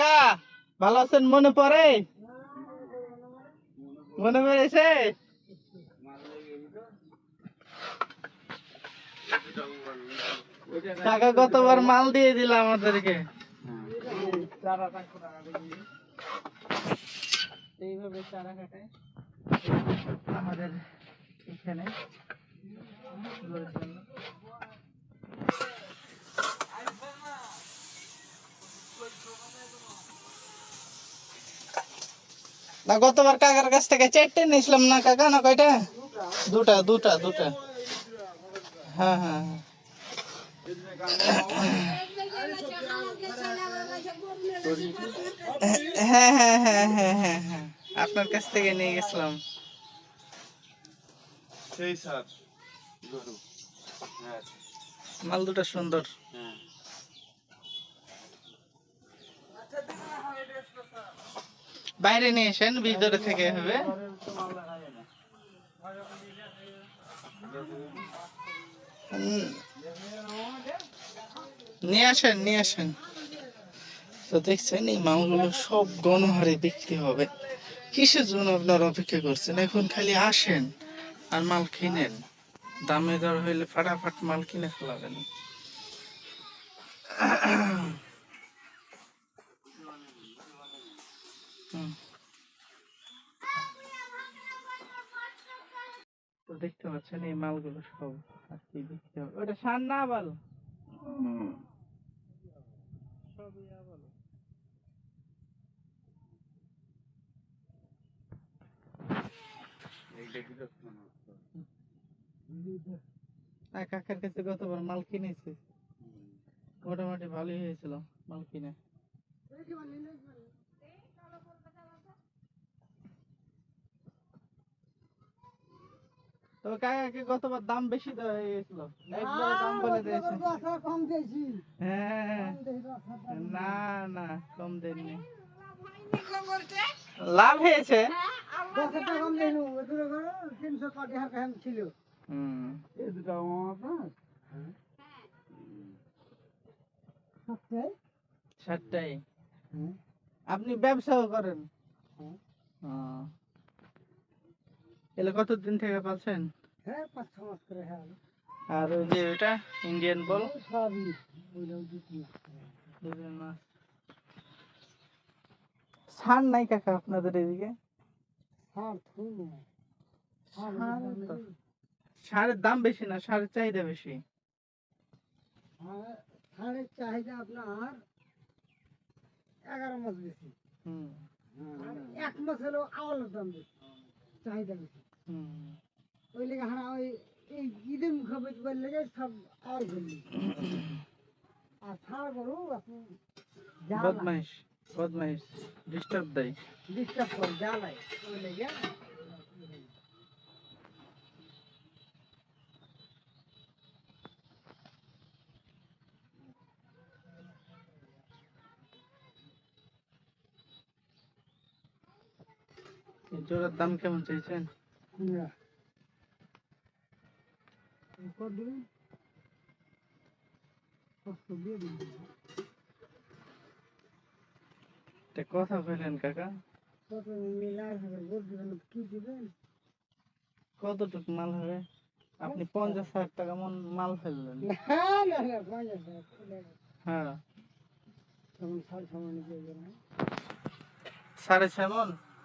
কাকা, ভালো আছেন? মনে পড়ে? মনে পড়েছে? কাকা কতবার মাল দিয়ে দিল আমাদেরকে। এইভাবে আমাদের এখানে। না গতবার কাকার কাছ থেকে চারটে নিয়েছিলাম না কাকা না কয়টা? দুটা দুটা দুটা। হ্যাঁ হ্যাঁ হ্যাঁ। হ্যাঁ হ্যাঁ হ্যাঁ হ্যাঁ হ্যাঁ হ্যাঁ। আপনার কাছ থেকে নিয়ে গেছিলাম। সেই স্যার। গরু হ্যাঁ মাল দুটো সুন্দর। বাইরে নিয়ে এসেন ভিতরে থেকে হবে। নিয়ে আসেন নিয়ে আসেন। তো দেখছেন, এই মালগুলো সব গণহারে বিক্রি হবে। কিসের জন্য আপনার অপেক্ষা করছেন? এখন খালি আসেন আর মাল কিনেন। দামে দর হইলে ফাটাফাট মাল কিনে ফেলাবেন। তো দেখতে পাচ্ছেন এই মালগুলো সব আজকে বিক্রি হবে। ওটা সার না বল সবই আবাল। কি না কাকার কাছে গতবার মাল কিনেছি। মোটামুটি ভালোই হয়েছিল মাল কিনে। তবে কাকাকে গতবার দাম বেশি দেওয়া হয়ে গেছিল একবারে দাম বলে দিয়েছে। কম দিয়েছি। হ্যাঁ। না না কম দেননি। লাভ হয়েছে। ছিল। হুম। সাতটাই আপনি ব্যবসাও করেন। এলে কতদিন থেকে পাচ্ছেন? হ্যাঁ পাঁচ ছ মাস করে হ্যাঁ। আর ওই যে ওটা ইন্ডিয়ান বল সবই বুঝলাম দু তিন মাস। দুজন নাই কাকা আপনাদের এদিকে? হ্যাঁ হ্যাঁ সার সারের দাম বেশি না সারের চাহিদা বেশি। হ্যাঁ সারের চাহিদা আপনার এগারো মাস বেশি। হুম। এক মাস হলেও আওয়ালের দাম বেশি চাহিদা বেশি। ওই লেগে হ্যাঁ ওই এই ঈদের মুখাপিত করলে যে সব আওয়াল করলি আর সার গরু আপনি বদমাইশ বদমাইশ ডিস্টার্ব দেয় ডিস্টার্ব করে জ্বালায় ওই লেগে এই জোড়ার দাম কেমন চাইছেন কষ্ট দিয়ে দিন তা কথা কইলেন কাকা। কত মিলার হবে গোদ দিবেন কি দিবেন কতটুক মাল হবে? আপনি পঞ্চাশ হাজার টাকা মন মাল ফেললেন। হ্যাঁ। সাড়ে ছয় মন?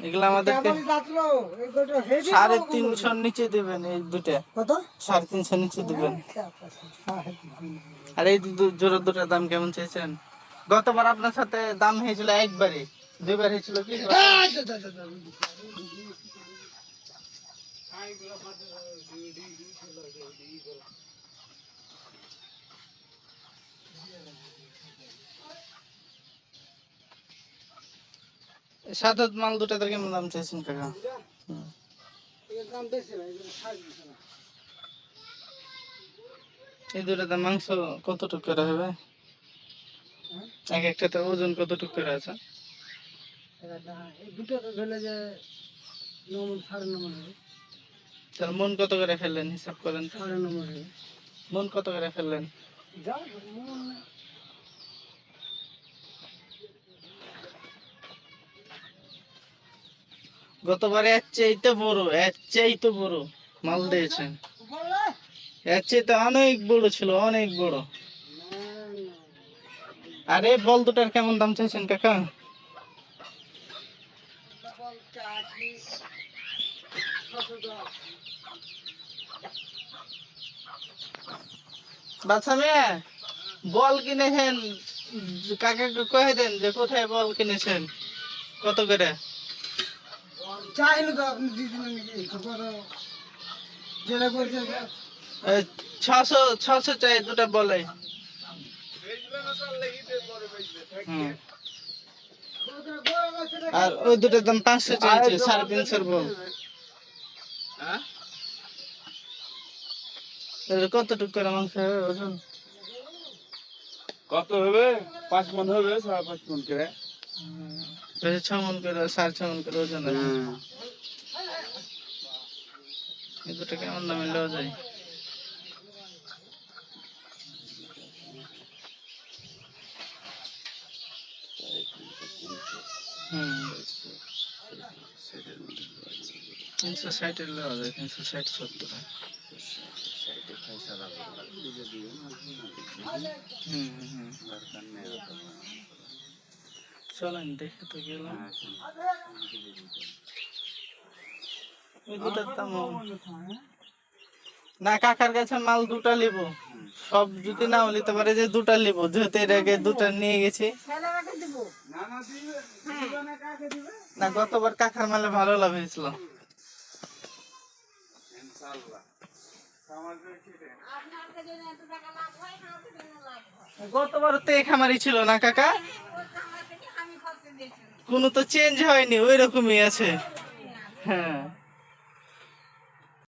এগুলো আমাদেরকে সাড়ে খাওয়া তিনশো নিচে দিবেন এই দুটা কত সাড়ে তিনশো নিচে দিবেন আর এই জোড়া দুটার দাম কেমন চেয়েছেন গতবার আপনার সাথে দাম হয়েছিল একবারে দুইবার হয়েছিল কি দে, দে, মাল দুটাতে কেমন দাম চেয়েছেন কাকা? এই দুটাতে মাংস কতটুকু করে হবে? এক একটাতে ওজন কতটুকু করে আছে? তার মন কত করে ফেললেন হিসাব করেন সাড়ে হবে। মন কত করে ফেললেন যা মন গতবারে এর চাইতে বড় এর চাইতে বড়। মাল দিয়েছেন। এর চাইতে অনেক বড় ছিল, অনেক বড়। আরে, বল দুটার কেমন দাম চাইছেন কাকা? বাচ্চা মেয়ে, বল কিনেছেন? কাকাকে কয়ে দেন যে কোথায় বল কিনেছেন? কত করে? চাইলে তো আপনি দিয়ে দিলেন নাকি কত যেটা করছে ছশো ছশো চাই দুটা বলে। আর ওই দুটার দাম পাঁচশো চাইছে সাড়ে তিনশোর বল। এর কতটুকু করে মাংস হবে ওজন কত হবে? পাঁচ মন হবে সাড়ে পাঁচ মন করে। বেশি ছ মন করে সাড়ে ছ মন করে ওজন আছে এই দুটো কেমন দামে লওয়া যায়? হুম। তিনশো ষাটের লওয়া যায় তিনশো ষাট সত্তর। হুম হুম। চলেন দেখে তো গেলাম। দাম না কাকার কাছে মাল দুটা নিব। সব যদি নাও নিতে পারে যে দুটা নিব। যেহেতু এর আগে দুটা নিয়ে গেছি। না গতবার কাকার মালে ভালো লাভ হয়েছিল। গতবার তো এই খামারই ছিল না কাকা? কোনো তো চেঞ্জ হয়নি ওই রকমই আছে। হ্যাঁ।